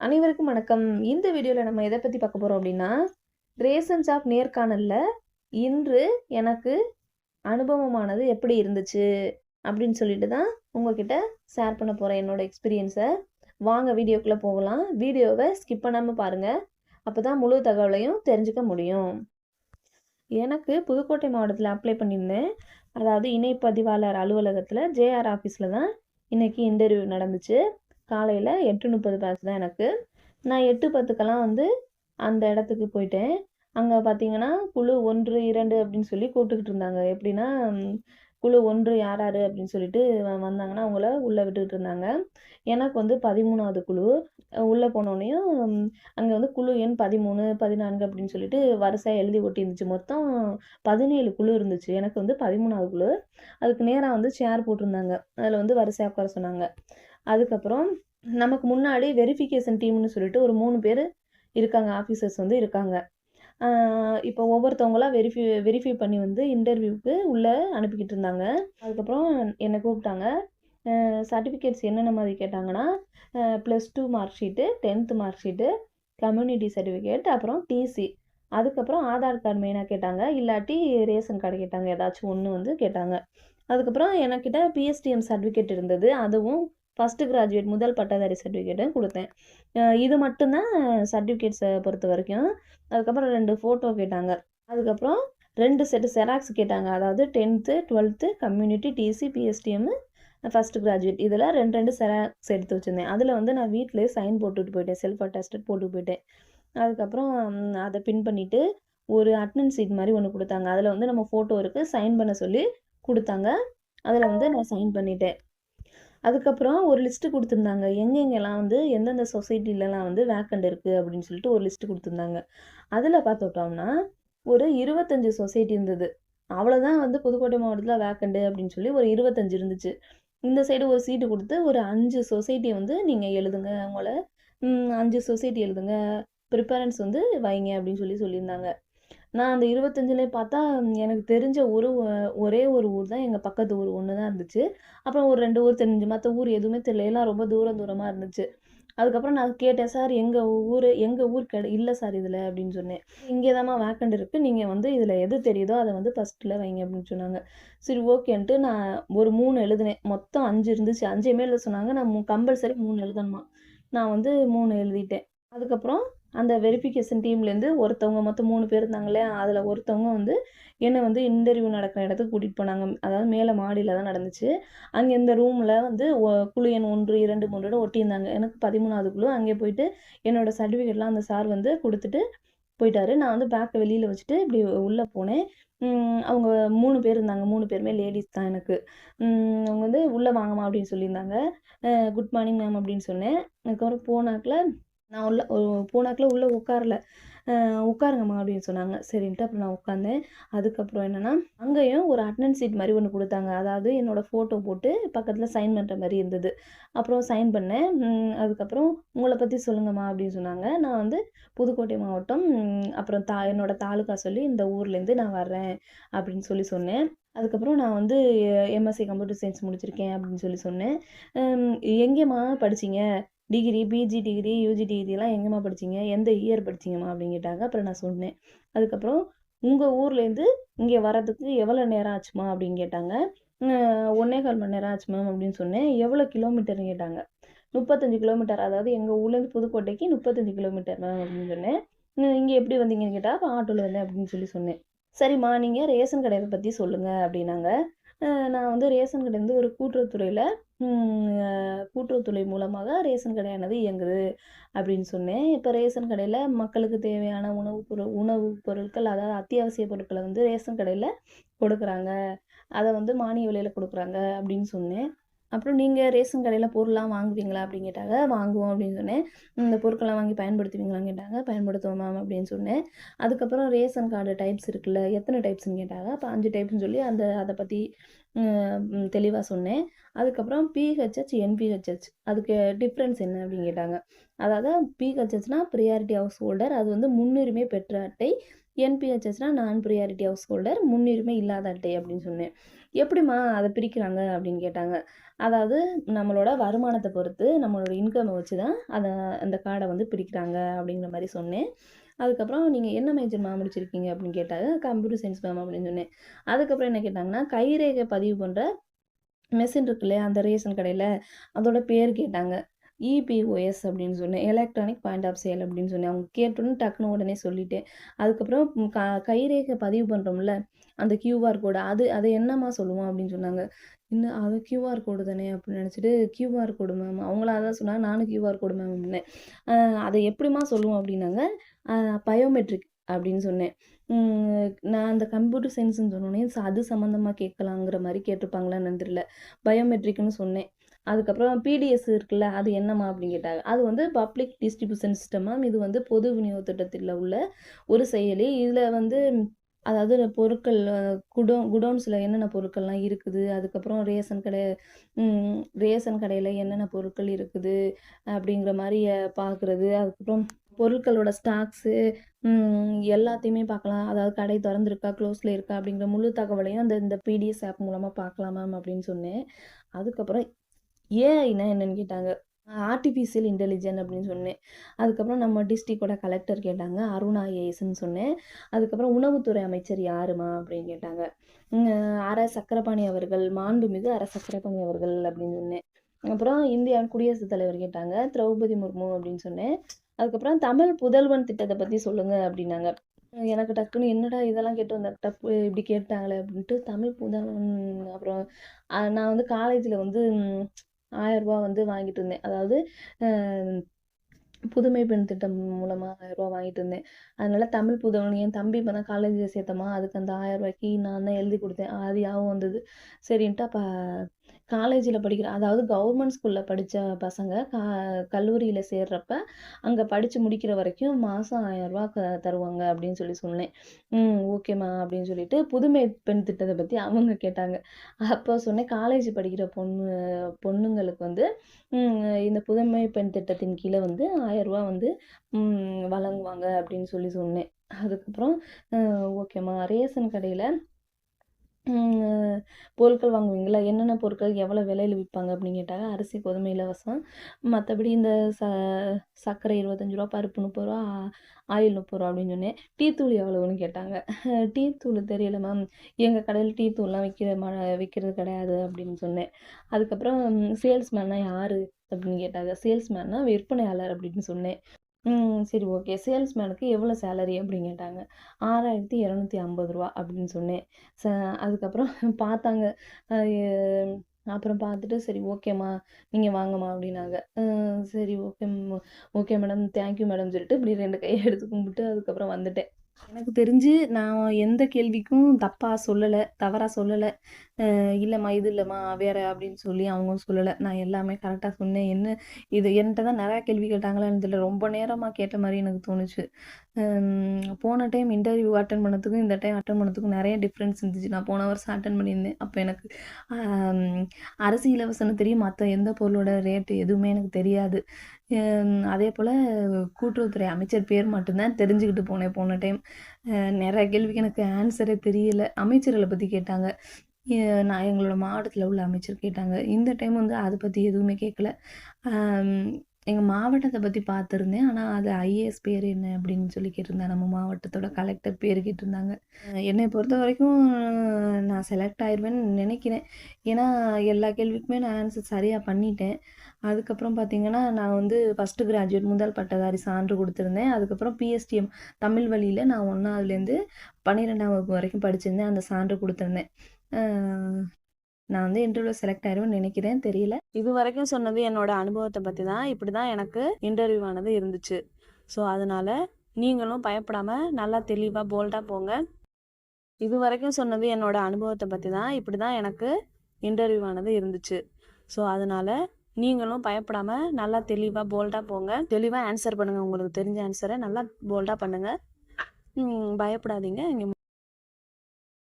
அனைவருக்கும் வணக்கம். இந்த வீடியோவில் நம்ம எதை பற்றி பார்க்க போகிறோம் அப்படின்னா ரேசன் ஷாப் நேர்காணலில் இன்று எனக்கு அனுபவமானது எப்படி இருந்துச்சு அப்படின்னு சொல்லிட்டு தான் உங்ககிட்ட ஷேர் பண்ண போகிறேன் என்னோட எக்ஸ்பீரியன்ஸை வாங்க வீடியோக்குள்ளே போகலாம். வீடியோவை ஸ்கிப் பண்ணாமல் பாருங்கள் அப்போ தான் முழு தகவலையும் தெரிஞ்சுக்க முடியும். எனக்கு புதுக்கோட்டை மாவட்டத்தில் அப்ளை பண்ணியிருந்தேன். அதாவது இணைப்பதிவாளர் அலுவலகத்தில் ஜேஆர் ஆஃபீஸில் தான் இன்றைக்கி இன்டர்வியூ நடந்துச்சு. காலையில் எட்டு முப்பது பேட்ச் தான் எனக்கு. நான் எட்டு பத்துக்கெல்லாம் வந்து அந்த இடத்துக்கு போயிட்டேன். அங்கே பார்த்தீங்கன்னா குழு ஒன்று இரண்டு அப்படின்னு சொல்லி கூப்பிட்டுக்கிட்டு இருந்தாங்க. எப்படின்னா குழு ஒன்று யார் யார் அப்படின்னு சொல்லிட்டு வ- வந்தாங்கன்னா அவங்கள உள்ளே விட்டுக்கிட்டு இருந்தாங்க. எனக்கு வந்து பதிமூணாவது குழு. உள்ளே போனோடனையும் அங்கே வந்து குழு எண் பதிமூணு பதினான்கு அப்படின்னு சொல்லிட்டு வரிசையாக எழுதி ஒட்டி இருந்துச்சு மொத்தம் பதினேழு குழு இருந்துச்சு. எனக்கு வந்து பதிமூணாவது குழு. அதுக்கு நேராக வந்து சேர் போட்டிருந்தாங்க. அதில் வந்து வரிசையாக உட்கார சொன்னாங்க. அதுக்கப்புறம் நமக்கு முன்னாடி வெரிஃபிகேஷன் டீம்னு சொல்லிட்டு ஒரு மூணு பேர் இருக்காங்க ஆஃபீஸர்ஸ் வந்து இருக்காங்க. இப்போ ஒவ்வொருத்தவங்களா வெரிஃபை வெரிஃபை பண்ணி வந்து இன்டர்வியூக்கு உள்ளே அனுப்பிக்கிட்டு இருந்தாங்க. அதுக்கப்புறம் என்னை கூப்பிட்டாங்க. சர்டிஃபிகேட்ஸ் என்னென்ன மாதிரி கேட்டாங்கன்னா plus two mark sheet tenth mark sheet community certificate அப்புறம் டிசி அதுக்கப்புறம் ஆதார் கார்டு மெயினாக கேட்டாங்க. இல்லாட்டி ரேஷன் கார்டு கேட்டாங்க. ஏதாச்சும் ஒன்று வந்து கேட்டாங்க. அதுக்கப்புறம் எனக்கிட்ட பிஎஸ்டிஎம் சர்டிஃபிகேட் இருந்தது. அதுவும் ஃபஸ்ட்டு கிராஜுவேட் முதல் பட்டதாரி சர்டிஃபிகேட்டும் கொடுத்தேன். இது மட்டும்தான் சர்டிஃபிகேட்ஸை பொறுத்த வரைக்கும். அதுக்கப்புறம் ரெண்டு ஃபோட்டோ கேட்டாங்க. அதுக்கப்புறம் ரெண்டு செட்டு செராக்ஸ் கேட்டாங்க. அதாவது tenth twelfth community TC PSTM first graduate இதில் ரெண்டு ரெண்டு செராக்ஸ் எடுத்து வச்சுருந்தேன். அதில் வந்து நான் வீட்டிலேயே சைன் போட்டுட்டு போயிட்டேன். செல்ஃப் அட்டஸ்டட் போட்டு போயிட்டேன். அதுக்கப்புறம் அதை பின் பண்ணிவிட்டு ஒரு அட்டனன்ஸ் சீட் மாதிரி ஒன்று கொடுத்தாங்க. அதில் வந்து நம்ம ஃபோட்டோ இருக்குது சைன் பண்ண சொல்லி கொடுத்தாங்க. அதில் வந்து நான் சைன் பண்ணிட்டேன். அதுக்கப்புறம் ஒரு லிஸ்ட்டு கொடுத்துருந்தாங்க. எங்கெங்கெல்லாம் வந்து எந்தெந்த சொசைட்டிலலாம் வந்து வேக்கண்ட் இருக்குது அப்படின்னு சொல்லிட்டு ஒரு லிஸ்ட்டு கொடுத்துருந்தாங்க. அதில் பார்த்துட்டோம்னா ஒரு இருபத்தஞ்சி சொசைட்டி இருந்தது. அவ்வளோதான் வந்து புதுக்கோட்டை மாவட்டத்தில் வேக்கண்டு அப்படின்னு சொல்லி ஒரு இருபத்தஞ்சு இருந்துச்சு. இந்த சைடு ஒரு சீட்டு கொடுத்து ஒரு அஞ்சு சொசைட்டியை வந்து நீங்கள் எழுதுங்க. உங்களை அஞ்சு சொசைட்டி எழுதுங்க. ப்ரிப்பரன்ஸ் வந்து வைங்க அப்படின்னு சொல்லி சொல்லியிருந்தாங்க. நான் அந்த இருபத்தஞ்சிலே பார்த்தா எனக்கு தெரிஞ்ச ஒரு ஒரே ஒரு ஊர் தான் எங்கள் பக்கத்து ஊர். ஒன்று தான் இருந்துச்சு. அப்புறம் ஒரு ரெண்டு ஊர் தெரிஞ்சு மற்ற ஊர் எதுவுமே தெரியல. எல்லாம் ரொம்ப தூரம் தூரமாக இருந்துச்சு. அதுக்கப்புறம் நான் கேட்டேன் சார் எங்கள் ஊர் எங்கள் ஊர் கிடை இல்லை சார் இதில் அப்படின்னு சொன்னேன். இங்கே தாம்மா வேக்கண்ட் இருக்குது நீங்கள் வந்து இதில் எது தெரியுதோ அதை வந்து ஃபஸ்ட்டில் வைங்க அப்படின்னு சொன்னாங்க. சரி ஓகேன்ட்டு நான் ஒரு மூணு எழுதினேன். மொத்தம் அஞ்சு இருந்துச்சு. அஞ்சையுமே எழுத சொன்னாங்க. நான் கம்பல்சரி மூணு எழுதணுமா? நான் வந்து மூணு எழுதிட்டேன். அதுக்கப்புறம் அந்த வெரிஃபிகேஷன் டீம்லேருந்து ஒருத்தவங்க மொத்தம் மூணு பேர் இருந்தாங்களே அதில் ஒருத்தவங்க வந்து என்னை வந்து இன்டர்வியூ நடக்கிற இடத்துக்கு கூட்டிகிட்டு போனாங்க. அதாவது மேலே மாடியில் தான் நடந்துச்சு. அங்கே இந்த ரூமில் வந்து ஒ- குழு எண் ஒன்று இரண்டு மூன்று ஒட்டியிருந்தாங்க. எனக்கு பதிமூணாவது குழு. அங்கே போயிட்டு என்னோட சர்டிஃபிகேட்லாம் அந்த சார் வந்து கொடுத்துட்டு போயிட்டாரு. நான் வந்து பேக்கை வெளியில் வச்சுட்டு இப்படி உள்ளே போனேன். அவங்க மூணு பேர் இருந்தாங்க. மூணு பேருமே லேடிஸ் தான் எனக்கு. அவங்க வந்து உள்ளே வாங்கம்மா அப்படின்னு சொல்லியிருந்தாங்க. குட் மார்னிங் மேம் அப்படின்னு சொன்னேன். அதுக்கப்புறம் போனாக்கில் நான் உள்ள போனாக்கில் உள்ளே உட்காரல உட்காருங்கம்மா அப்படின்னு சொன்னாங்க. சரின்ட்டு அப்புறம் நான் உட்காந்தேன் அதுக்கப்புறம் என்னென்னா அங்கேயும் ஒரு அட்டனன்ஸ் சீட் மாதிரி ஒன்று கொடுத்தாங்க. அதாவது என்னோட ஃபோட்டோ போட்டு பக்கத்தில் சைன் பண்ணுற மாதிரி இருந்தது. அப்புறம் சைன் பண்ணேன். அதுக்கப்புறம் உங்களை பற்றி சொல்லுங்கம்மா அப்படின்னு சொன்னாங்க. நான் வந்து புதுக்கோட்டை மாவட்டம் அப்புறம் தா என்னோட தாலுக்கா சொல்லி இந்த ஊர்லேருந்து நான் வர்றேன் அப்படின்னு சொல்லி சொன்னேன். அதுக்கப்புறம் நான் வந்து எம்எஸ்சி கம்ப்யூட்டர் சயின்ஸ் முடிச்சிருக்கேன் அப்படின்னு சொல்லி சொன்னேன். எங்கேம்மா படிச்சீங்க? டிகிரி பிஜி டிகிரி யூஜி டிகிரிலாம் எங்கேம்மா படிச்சீங்க? எந்த இயர் படிச்சீங்கம்மா? அப்படின்னு கேட்டாங்க. அப்புறம் நான் சொன்னேன். அதுக்கப்புறம் உங்கள் ஊர்லேருந்து இங்கே வர்றதுக்கு எவ்வளோ நேரம் ஆச்சுமா அப்படின்னு கேட்டாங்க. ஒன்னே கால் மணி நேரம் ஆச்சு மேம் அப்படின்னு சொன்னேன். எவ்வளோ கிலோமீட்டர்னு கேட்டாங்க. முப்பத்தஞ்சு கிலோமீட்டர் அதாவது எங்கள் ஊர்லேருந்து புதுக்கோட்டைக்கு முப்பத்தஞ்சு கிலோமீட்டர் மேம் அப்படின்னு சொன்னேன். இங்கே எப்படி வந்தீங்கன்னு கேட்டால் அப்போ ஆட்டோவில் வந்தேன் அப்படின்னு சொல்லி சொன்னேன். சரிம்மா நீங்கள் ரேஷன் கடையை பற்றி சொல்லுங்கள் அப்படின்னாங்க. நான் வந்து ரேஷன் கடை வந்து ஒரு கூட்டுறவுத்துறையில் கூட்டுறவுத்துறை மூலமாக ரேஷன் கடையானது இயங்குது அப்படின்னு சொன்னேன். இப்போ ரேஷன் கடையில் மக்களுக்கு தேவையான உணவு பொருள் உணவு பொருட்கள் அதாவது அத்தியாவசிய பொருட்களை வந்து ரேஷன் கடையில் கொடுக்குறாங்க. அதை வந்து மானிய விலையில் கொடுக்குறாங்க அப்படின்னு சொன்னேன். அப்புறம் நீங்கள் ரேஷன் கடையில் பொருள்லாம் வாங்குவீங்களா அப்படின்னு கேட்டாங்க. வாங்குவோம் அப்படின்னு சொன்னேன். இந்த பொருட்கள்லாம் வாங்கி பயன்படுத்துவீங்களான்னு கேட்டாங்க. பயன்படுத்துவோம் மேம் அப்படின்னு சொன்னேன். அதுக்கப்புறம் ரேஷன் கார்டு டைப்ஸ் இருக்குல்ல எத்தனை டைப்ஸ்னு கேட்டாங்க. அப்போ அஞ்சு டைப்ஸ்னு சொல்லி அந்த அதை பற்றி தெளிவாக சொன்னேன். அதுக்கப்புறம் பிஹெச்ஹெச் என்பிஹெச்ஹெச் அதுக்கு டிஃப்ரென்ஸ் என்ன அப்படின்னு கேட்டாங்க. அதாவது பிஹெச்ஹெச்னா ப்ரியாரிட்டி ஹவுஸ் ஹோல்டர் அது வந்து முன்னுரிமை பெற்ற அட்டை. என்பிஹெச்ஹெச்னா நான் ப்ரியாரிட்டி ஹவுஸ் ஹோல்டர் முன்னுரிமை இல்லாத அட்டை அப்படின்னு சொன்னேன். எப்படிம்மா அதை பிரிக்கிறாங்க அப்படின்னு கேட்டாங்க. அதாவது நம்மளோட வருமானத்தை பொறுத்து நம்மளோட இன்கம்மை வச்சு தான் அதை அந்த கார்டை வந்து பிரிக்கிறாங்க அப்படிங்கிற மாதிரி சொன்னேன். அதுக்கப்புறம் நீங்கள் என்ன மேஜர்மா முடிச்சிருக்கீங்க அப்படின்னு கேட்டாங்க கம்ப்யூட்டர் சயின்ஸ் மேம் அப்படின்னு சொன்னேன். அதுக்கப்புறம் என்ன கேட்டாங்கன்னா கைரேகை பதிவு பண்ணுற மெஷின் இருக்கு இல்லையா? அந்த ரேஷன் கடையில். அதோட பேர் கேட்டாங்க. இபிஓஎஸ் அப்படின்னு சொன்னேன். எலக்ட்ரானிக் பாயிண்ட் ஆஃப் சேல் அப்படின்னு சொன்னேன். அவங்க கேட்டோன்னு டக்குன்னு உடனே சொல்லிட்டேன். அதுக்கப்புறம் க கைரேகை பதிவு பண்ணுறோம்ல அந்த கியூஆர் கோடு அது அதை என்னம்மா சொல்லுவோம் அப்படின்னு சொன்னாங்க. இன்னும் அது கியூஆர் கோடு தானே அப்படின்னு நினச்சிட்டு கியூஆர் கோடு மேம் அவங்களா தான் சொன்னாங்க. நானும் கியூஆர் கோடு மேம் அப்படின்னேன். அதை எப்படிம்மா சொல்லுவோம் அப்படின்னாங்க. பயோமெட்ரிக் அப்படின்னு சொன்னேன். நான் அந்த கம்ப்யூட்டர் சயின்ஸ்னு சொன்னோன்னே அது சம்மந்தமாக கேட்கலாங்கிற மாதிரி கேட்டிருப்பாங்களான்னு தெரியல. பயோமெட்ரிக்னு சொன்னேன். அதுக்கப்புறம் பிடிஎஸ் இருக்குல்ல அது என்னம்மா அப்படின்னு கேட்டாங்க. அது வந்து பப்ளிக் டிஸ்ட்ரிபியூஷன் சிஸ்டமாக இது வந்து பொது விநியோக திட்டத்தில் உள்ள ஒரு செயலி. இதில் வந்து அதாவது பொருட்கள் குடோ குடோன்ஸில் என்னென்ன பொருட்கள்லாம் இருக்குது அதுக்கப்புறம் ரேஷன் கடை ரேஷன் கடையில் என்னென்ன பொருட்கள் இருக்குது அப்படிங்கிற மாதிரி பார்க்குறது. அதுக்கப்புறம் பொருட்களோட ஸ்டாக்ஸு எல்லாத்தையுமே பார்க்கலாம். அதாவது கடை திறந்துருக்கா க்ளோஸில் இருக்கா அப்படிங்கிற முழு தகவலையும் அந்த இந்த பிடிஎஸ் ஆப் மூலமாக பார்க்கலாம் மேம் அப்படின்னு சொன்னேன். அதுக்கப்புறம் ஏஐனா என்னன்னு கேட்டாங்க. ஆர்டிஃபிஷியல் இன்டெலிஜென்ட் அப்படின்னு சொன்னேன். அதுக்கப்புறம் நம்ம டிஸ்ட்ரிக்டோட கலெக்டர் கேட்டாங்க. அருணா ஏஎஸ்ன்னு சொன்னேன். அதுக்கப்புறம் உணவுத்துறை அமைச்சர் யாருமா அப்படின்னு கேட்டாங்க. அர சக்கரபாணி அவர்கள் மாண்புமிகு அர சக்கரபாணி அவர்கள் அப்படின்னு சொன்னேன். அப்புறம் இந்தியாவின் குடியரசுத் தலைவர் கேட்டாங்க. திரௌபதி முர்மு அப்படின்னு சொன்னேன். அதுக்கப்புறம் தமிழ் புதல்வன் திட்டத்தை பற்றி சொல்லுங்கள் அப்படின்னாங்க. எனக்கு டக்குன்னு என்னடா இதெல்லாம் கேட்டு வந்த டப்பு இப்படி கேட்டாங்களே அப்படின்ட்டு தமிழ் புதல்வன் அப்புறம் நான் வந்து காலேஜில் வந்து ஆயரூபா வந்து வாங்கிட்டு இருந்தேன். அதாவது புதுமை பெண் திட்டம் மூலமாக ஆயரூபா வாங்கிட்டு இருந்தேன். அதனால் தமிழ் புதவன் என் தம்பி இப்போ தான் காலேஜில் சேர்த்தமா அதுக்கு அந்த ஆயரூபாய்க்கு நான் தான் எழுதி கொடுத்தேன். அது ஞாபகம் வந்தது. சரின்ட்டு அப்போ காலேஜில் படிக்கிற அதாவது கவர்மெண்ட் ஸ்கூலில் படித்த பசங்க கா கல்லூரியில் சேர்றப்ப அங்கே படித்து முடிக்கிற வரைக்கும் மாதம் ஆயிரரூபா க தருவாங்க அப்படின்னு சொல்லி சொன்னேன். ம் ஓகேம்மா அப்படின்னு சொல்லிட்டு புதுமை பெண் திட்டத்தை பற்றி அவங்க கேட்டாங்க. அப்போ சொன்னேன் காலேஜ் படிக்கிற பொண்ணு பொண்ணுங்களுக்கு வந்து இந்த புதுமை பெண் திட்டத்தின் கீழே வந்து ஆயிரரூபா வந்து வழங்குவாங்க அப்படின்னு சொல்லி சொன்னேன். அதுக்கப்புறம் ஓகேம்மா ரேஷன் கடையில் பொருட்கள் வாங்குவீங்களா? என்னென்ன பொருட்கள் எவ்வளோ விலையில் விற்பாங்க அப்படின்னு கேட்டாங்க அரிசி கோதுமை இலவசம். மற்றபடி இந்த ச சர்க்கரை இருபத்தஞ்சி ரூபா பருப்பு முப்பது ரூபா ஆயில் முப்பது ரூபா அப்படின்னு சொன்னேன். டீ தூள் எவ்வளோன்னு கேட்டாங்க. டீ தூள் தெரியல மேம் எங்கள் கடையில் டீ தூள்லாம் விற்கிற ம விற்கிறது கிடையாது அப்படின்னு சொன்னேன். அதுக்கப்புறம் சேல்ஸ்மேன்னா யார் அப்படின்னு கேட்டாங்க. சேல்ஸ்மேன்னா விற்பனையாளர் அப்படின்னு சொன்னேன். சரி ஓகே. சேல்ஸ்மேனுக்கு எவ்வளோ சேலரி அப்படின்னு கேட்டாங்க. ஆறாயிரத்தி இரநூத்தி ஐம்பது ரூபா அப்படின்னு சொன்னேன். ச அதுக்கப்புறம் பார்த்தாங்க. அப்புறம் பார்த்துட்டு சரி ஓகேம்மா நீங்கள் வாங்கம்மா அப்படின்னாங்க. சரி okay okay madam. Thank you madam சொல்லிட்டு இப்படி ரெண்டு கையை எடுத்து கும்பிட்டு அதுக்கப்புறம் வந்துட்டேன். எனக்கு தெரிஞ்சு நான் எந்த கேள்விக்கும் தப்பாக சொல்லலை தவறாக சொல்லலை. இல்லைம்மா இது இல்லைம்மா வேற அப்படின்னு சொல்லி அவங்க சொல்லலை. நான் எல்லாமே கரெக்டாக சொன்னேன். என்ன இது என்கிட்ட தான் நிறையா கேள்வி கேட்டாங்களான்னு தெரியல. ரொம்ப நேரமாக கேட்ட மாதிரி எனக்கு தோணுச்சு. போன டைம் இன்டர்வியூ அட்டன் பண்ணதுக்கும் இந்த டைம் அட்டன் பண்ணதுக்கும் நிறைய டிஃப்ரென்ஸ் இருந்துச்சு. நான் போன வருஷம் அட்டன் பண்ணியிருந்தேன். அப்போ எனக்கு அரசு அரிசி இலவசம்னு தெரியும். மற்ற எந்த பொருளோட ரேட்டு எதுவுமே எனக்கு தெரியாது. அதே போல் கூட்டுறவுத்துறை அமைச்சர் பேர் மட்டும்தான் தெரிஞ்சுக்கிட்டு போனேன் போன டைம் நிறைய கேள்விக்கு எனக்கு ஆன்சரே தெரியல. அமைச்சர்களை பற்றி கேட்டாங்க. நான் எங்களோட மாவட்டத்தில் உள்ள அமைச்சர் கேட்டாங்க. இந்த டைம் வந்து அதை பற்றி எதுவுமே கேட்கல எங்கள் மாவட்டத்தை பற்றி பார்த்துருந்தேன் ஆனால் அது ஐஏஎஸ் பேர் என்ன அப்படின்னு சொல்லி கேட்டிருந்தேன் நம்ம மாவட்டத்தோட கலெக்டர் பேர் கேட்டிருந்தாங்க. என்னை பொறுத்த வரைக்கும் நான் செலக்ட் ஆயிடுவேன்னு நினைக்கிறேன். ஏன்னா எல்லா கேள்விக்குமே நான் ஆன்சர் சரியாக பண்ணிட்டேன். அதுக்கப்புறம் பார்த்தீங்கன்னா நான் வந்து ஃபஸ்ட்டு கிராஜுவேட் முதல் பட்டதாரி சான்று கொடுத்துருந்தேன். அதுக்கப்புறம் பிஎஸ்டிஎம் தமிழ் வழியில் நான் ஒன்றாவதுலேருந்து பன்னிரெண்டாம் வகுப்பு வரைக்கும் படிச்சிருந்தேன். அந்த சான்று கொடுத்துருந்தேன். நான் வந்து இன்டர்வியூ செலக்ட் ஆயிருவேன் நினைக்கிறேன் தெரியல. இது வரைக்கும் சொன்னது என்னோட அனுபவத்தை பற்றி தான் இப்படி தான் எனக்கு இன்டர்வியூ ஆனது இருந்துச்சு. ஸோ அதனால் நீங்களும் பயப்படாமல் நல்லா தெளிவாக போல்டாக போங்க. இது வரைக்கும் சொன்னது என்னோட அனுபவத்தை பற்றி தான் இப்படி தான் எனக்கு இன்டர்வியூ ஆனது இருந்துச்சு. ஸோ அதனால் நீங்களும் பயப்படாமல் நல்லா தெளிவாக போல்டாக போங்க. தெளிவாக ஆன்சர் பண்ணுங்கள் உங்களுக்கு தெரிஞ்ச ஆன்சரை நல்லா போல்டாக பண்ணுங்கள் பயப்படாதீங்க. இங்கே